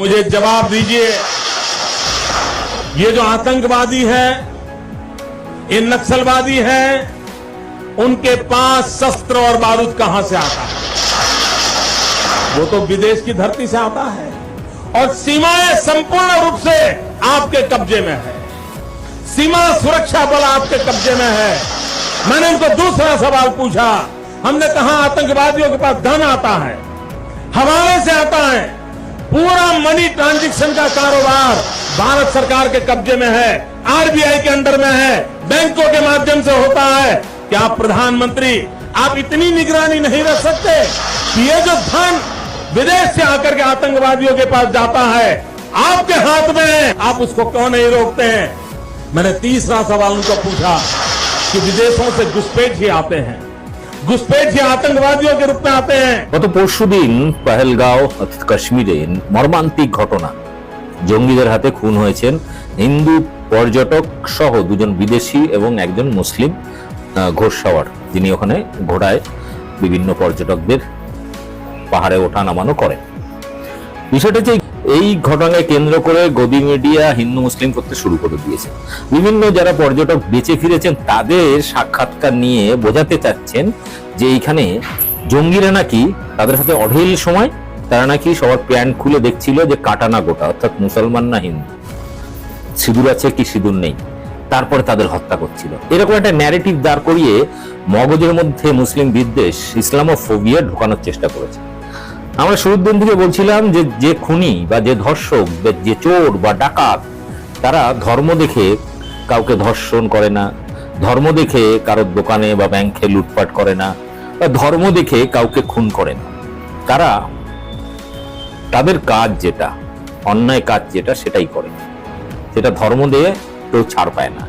मुझे जवाब दीजिए। ये जो आतंकवादी है, ये नक्सलवादी है, उनके पास शस्त्र और बारूद कहाँ से आता है? वो तो विदेश की धरती से आता है। और सीमाएँ संपूर्ण रूप से आपके कब्जे में है। सीमा सुरक्षा बल आपके कब्जे में है। मैंने उनको दूसरा सवाल पूछा। हमने कहा, आतंकवादियों के पास धन आता है, हवाले से आता है। पूरा मनी ट्रांजैक्शन का कारोबार भारत सरकार के कब्जे में है, आरबीआई के अंडर में है, बैंकों के माध्यम से होता है। क्या प्रधानमंत्री, आप इतनी निगरानी नहीं रख सकते कि ये जो धन विदेश से आकर के आतंकवादियों के पास जाता है, आपके हाथ में है। आप उसको क्यों नहीं रोकते हैं? मैंने तीसरा सवाल उनको पूछा कि विदेशों से घुसपैठ ही आते हैं। घुसपैठ ही आतंकवादियों के रूप में आते हैं গত পরশুদিন পাহেলগাঁও অর্থাৎ কাশ্মীরে মর্মান্তিক ঘটনা জঙ্গিদের হাতে খুন হয়েছেন হিন্দু পর্যটক সহ দুজন বিদেশি এবং একজন মুসলিম আহ, ঘোড়সাওয়ার যিনি ওখানে ঘোড়ায় বিভিন্ন পর্যটকদের পাহাড়ে ওঠা নামানো করেন বিষয়টা হচ্ছে এই ঘটনাকে কেন্দ্র করে গদি মিডিয়া হিন্দু মুসলিম করতে শুরু করে দিয়েছে। বিভিন্ন যারা পর্যটক বেঁচে ফিরেছেন, তাদের সাক্ষাৎকার নিয়ে বোঝাতে চাচ্ছেন যে এইখানে জঙ্গিরা নাকি তাদের সাথে অঢেল সময়, তারা নাকি সবার প্যান্ট খুলে দেখছিল যে কাটানা গোটা, অর্থাৎ মুসলমান না হিন্দু। সিঁদুর আছে কি সিঁদুর নেই? তারপরে তাদের হত্যা করছিল। এরকম একটা ন্যারেটিভ দাঁড় করিয়ে মগজের মধ্যে মুসলিম বিদ্বেষ ইসলাম ও ইসলামোফোবিয়া ঢোকানোর চেষ্টা করেছে। আমরা শুরুর দিন থেকে বলছিলাম যে যে খুনি বা যে ধর্ষক যে চোর বা ডাকাত, তারা ধর্ম দেখে কাউকে ধর্ষণ করে না, ধর্ম দেখে কারোর দোকানে বা ব্যাংকে লুটপাট করে না, বা ধর্ম দেখে কাউকে খুন করে না। তারা তাদের কাজ যেটা, অন্যায় কাজ যেটা, সেটাই করে। সেটা ধর্ম দিয়ে কেউ ছাড় পায় না।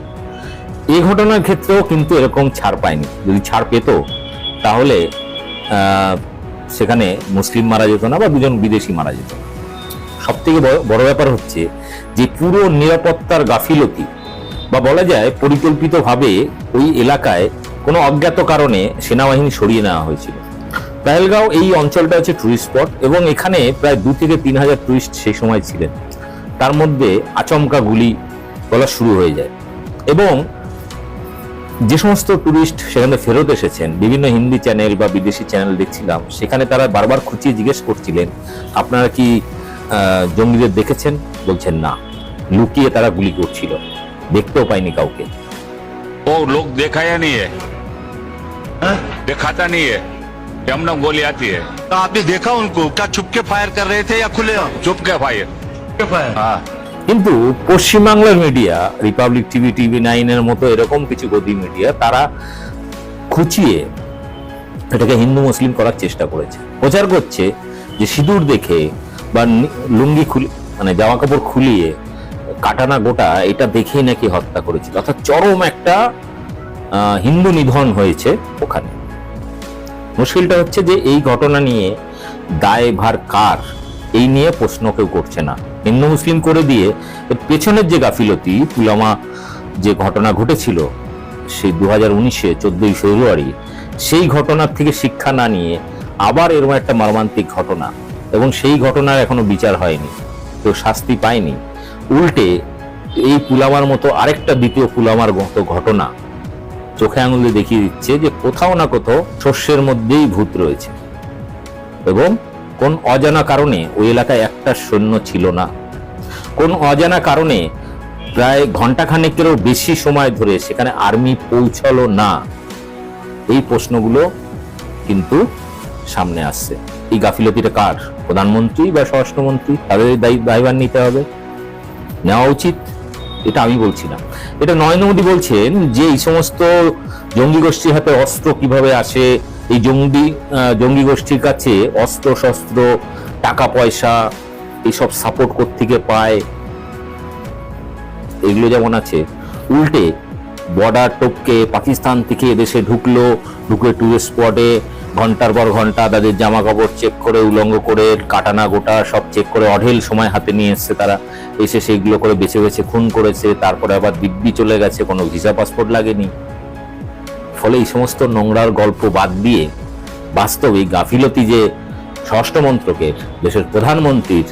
এই ঘটনার ক্ষেত্রেও কিন্তু এরকম ছাড় পায়নি। যদি ছাড় পেত, তাহলে সেখানে মুসলিম মারা যেত না বা দুজন বিদেশি মারা যেত। সব থেকে বড় ব্যাপার হচ্ছে যে পুরো নিরাপত্তার গাফিলতি বা বলা যায় পরিকল্পিতভাবে ওই এলাকায় কোনো অজ্ঞাত কারণে সেনাবাহিনী সরিয়ে নেওয়া হয়েছিল। পেহেলগাঁও এই অঞ্চলটা হচ্ছে টুরিস্ট স্পট এবং এখানে প্রায় দু থেকে তিন হাজার টুরিস্ট সেই সময় ছিলেন। তার মধ্যে আচমকা গুলি বলা শুরু হয়ে যায়। এবং যে সমস্ত টুরিস্ট সেখানে ফেরত এসেছেন বিভিন্ন হিন্দি চ্যানেল বা বিদেশি চ্যানেল দেখছিলাম সেখানে তারা বারবার খুঁচিয়ে জিজ্ঞেস করছিলেন আপনারা কি আহ, জঙ্গিদের দেখেছেন বলছেন না লুকিয়ে তারা গুলি করছিল দেখতেও পাইনি কাউকে वो लोग देखा या नहीं है हाँ? दिखाता नहीं है कि हम लोग गोली आती है तो आपने देखा उनको क्या छुप के फायर कर रहे थे या खुले चुप के भाई फायर हाँ কিন্তু পশ্চিমবাংলার মিডিয়া রিপাবলিক টিভি টিভি নাইনের মতো এরকম কিছু গদি মিডিয়া তারা খুঁচিয়ে এটাকে হিন্দু মুসলিম করার চেষ্টা করেছে। প্রচার করছে যে সিঁদুর দেখে বা লুঙ্গি খুলে মানে জামা কাপড় খুলিয়ে কাটানা গোটা এটা দেখেই নাকি হত্যা করেছিল। অর্থাৎ চরম একটা হিন্দু নিধন হয়েছে ওখানে। মুশকিলটা হচ্ছে যে এই ঘটনা নিয়ে দায় ভার কার? এই নিয়ে প্রশ্ন কেউ করছে না। হিন্দু মুসলিম করে দিয়ে এর পেছনের যে গাফিলতি, পুলওয়ামা যে ঘটনা ঘটেছিল, সেই দু হাজার উনিশে চোদ্দই ফেব্রুয়ারি, সেই ঘটনার থেকে শিক্ষা না নিয়ে আবার এরকম একটা মর্মান্তিক ঘটনা এবং সেই ঘটনার এখনও বিচার হয়নি, কেউ শাস্তি পায়নি। উল্টে এই পুলামার মতো আরেকটা দ্বিতীয় পুলামার মতো ঘটনা চোখে আঙুলে দেখিয়ে দিচ্ছে যে কোথাও না কোথাও শস্যের মধ্যেই ভূত রয়েছে। এবং কোন অজানা কারণে ওই এলাকায় একটা সৈন্য ছিল না? কোন অজানা কারণে প্রায় ঘন্টাখানেকেরও বেশি সময় ধরে সেখানে আর্মি পৌঁছালো না? এই প্রশ্নগুলো কিন্তু সামনে আসছে। এই গাফিলতিটা কার? প্রধানমন্ত্রী বা স্বরাষ্ট্রমন্ত্রী? তাদের দায়ভার নিতে হবে। নেওয়া উচিত। এটা আমি বলছি না। এটা নরেন্দ্র মোদী বলছেন যে এই সমস্ত জঙ্গি গোষ্ঠীর হাতে অস্ত্র কীভাবে আসে এই জঙ্গি জঙ্গি গোষ্ঠীর কাছে অস্ত্র, শস্ত্র, টাকা, পয়সা এইসব সাপোর্ট থেকে পায়। এগুলো যেমন আছে। উল্টে বর্ডার টপকে পাকিস্তান থেকে এদেশে ঢুকলো, ঢুকে টুরিস্ট স্পটে ঘণ্টার পর ঘণ্টা তাদের জামা কাপড় চেক করে, উলঙ্গ করে, কাটানা গোটা সব চেক করে, অঢেল সময় হাতে নিয়ে এসছে তারা। এসে সেইগুলো করে বেছে বেছে খুন করেছে, তারপরে আবার দিব্যি চলে গেছে, কোনো ভিসা পাসপোর্ট লাগেনি। ফলে এই সমস্ত নোংরার গল্প বাদ দিয়ে বাস্তবে গাফিলতি যে ষষ্ঠ মন্ত্রকের দেশের প্রধানমন্ত্রীর,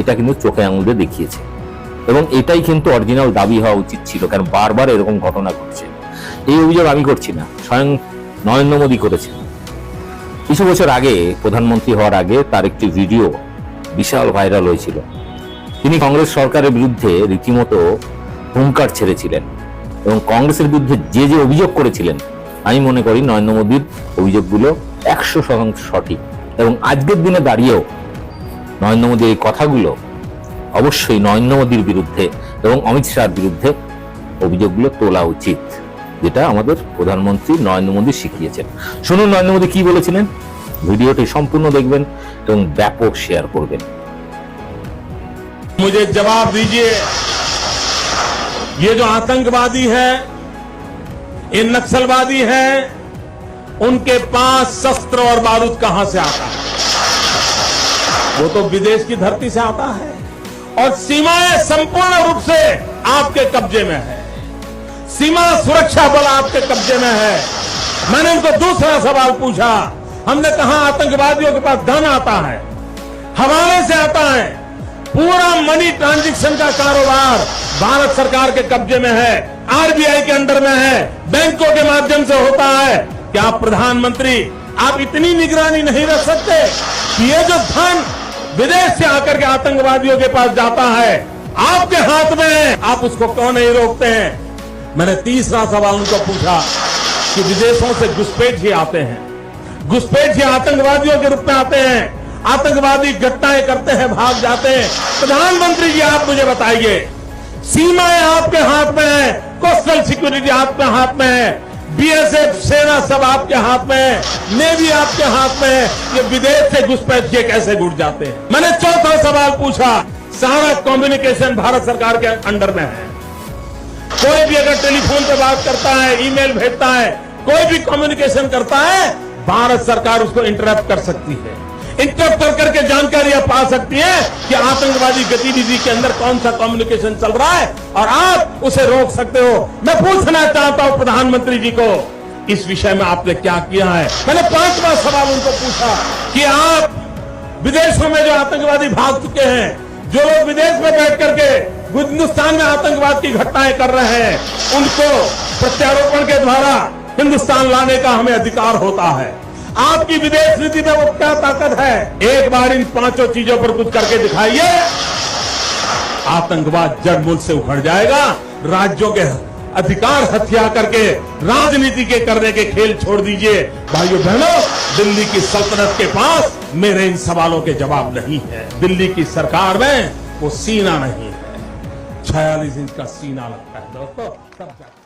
এটা কিন্তু চোখে আঙুলে দেখিয়েছে। এবং এটাই কিন্তু অরিজিনাল দাবি হওয়া উচিত ছিল, কারণ বারবার এরকম ঘটনা ঘটছে। এই অভিযোগ আমি করছি না, স্বয়ং নরেন্দ্র মোদী করেছেন। কিছু বছর আগে, প্রধানমন্ত্রী হওয়ার আগে তার একটি ভিডিও বিশাল ভাইরাল হয়েছিল। তিনি কংগ্রেস সরকারের বিরুদ্ধে রীতিমতো হুঙ্কার ছেড়েছিলেন এবং কংগ্রেসের বিরুদ্ধে যে যে অভিযোগ করেছিলেন আমি মনে করি নরেন্দ্র মোদীর অভিযোগগুলো একশো শতাংশ সঠিক এবং আজকের দিনে দাঁড়িয়েও নরেন্দ্র মোদীর এই কথাগুলো অবশ্যই নরেন্দ্র মোদীর বিরুদ্ধে এবং অমিত শাহর বিরুদ্ধে অভিযোগগুলো তোলা উচিত যেটা আমাদের প্রধানমন্ত্রী নরেন্দ্র মোদী শিখিয়েছেন শুনুন নরেন্দ্র মোদী কি বলেছিলেন ভিডিওটি সম্পূর্ণ দেখবেন এবং ব্যাপক শেয়ার করবেন मुझे जवाब दीजिए ये जो आतंकवादी है ये नक्सलवादी है, उनके पास शस्त्र और बारूद कहाँ से आता है? वो तो विदेश की धरती से आता है और सीमाएँ संपूर्ण रूप से आपके कब्जे में है। सीमा सुरक्षा बल आपके कब्जे में है। मैंने उनको दूसरा सवाल पूछा, हमने कहा आतंकवादियों के पास धन आता है, हवाले से आता है पूरा मनी ट्रांजैक्शन का कारोबार भारत सरकार के कब्जे में है, आरबीआई के अंडर में है, बैंकों के माध्यम से होता है। क्या प्रधानमंत्री, आप इतनी निगरानी नहीं रख सकते कि ये जो धन विदेश से आकर के आतंकवादियों के पास जाता है, आपके हाथ में है, आप उसको क्यों नहीं रोकते हैं? मैंने तीसरा सवाल उनको पूछा कि विदेशों से घुसपैठ ही आते हैं। घुसपैठ ही आतंकवादियों के रूप में आते हैं। आतंकवादी घटनाएँ करते हैं, भाग जाते हैं। प्रधानमंत्री जी, आप मुझे बताइए, सीमाएँ आपके हाथ में है, कोस्टल सिक्योरिटी आपके हाथ में है, बीएसएफ सेना सब आपके हाथ में है, नेवी आपके हाथ में है, ये विदेश से घुसपैठ के कैसे घुट जाते हैं? मैंने चौथा सवाल पूछा सारा कम्युनिकेशन भारत सरकार के अंडर में है। कोई भी अगर टेलीफोन पे बात करता है, ईमेल भेजता है, कोई भी कम्युनिकेशन करता है, भारत सरकार उसको इंटरप्ट कर सकती है। इंटरप्ट कर करके जानकारियाँ पा सकती है कि आतंकवादी गतिविधि के अंदर कौन सा कम्युनिकेशन चल रहा है, और आप उसे रोक सकते हो। मैं पूछना चाहता हूँ प्रधानमंत्री जी को, इस विषय में आपने क्या किया है? मैंने पांचवा सवाल उनको पूछा कि आप विदेशों में जो आतंकवादी भाग चुके हैं, जो लोग विदेश में बैठ करके हिंदुस्तान में आतंकवाद की घटनाएँ कर रहे हैं, उनको प्रत्यारोपण के द्वारा हिंदुस्तान लाने का हमें अधिकार होता है। आपकी विदेश नीति में वो क्या ताकत है? एक बार इन पाँचों चीज़ों पर कुछ करके दिखाइए। आतंकवाद जड़ मूल से उखड़ जाएगा। राज्यों के अधिकार हथिया करके, राजनीति के करने के खेल छोड़ दीजिए। भाइयों बहनों, दिल्ली की सल्तनत के पास मेरे इन सवालों के जवाब नहीं है। दिल्ली की सरकार में वो सीना नहीं है। छियालीस इंच का सीना लगता है। दोस्तों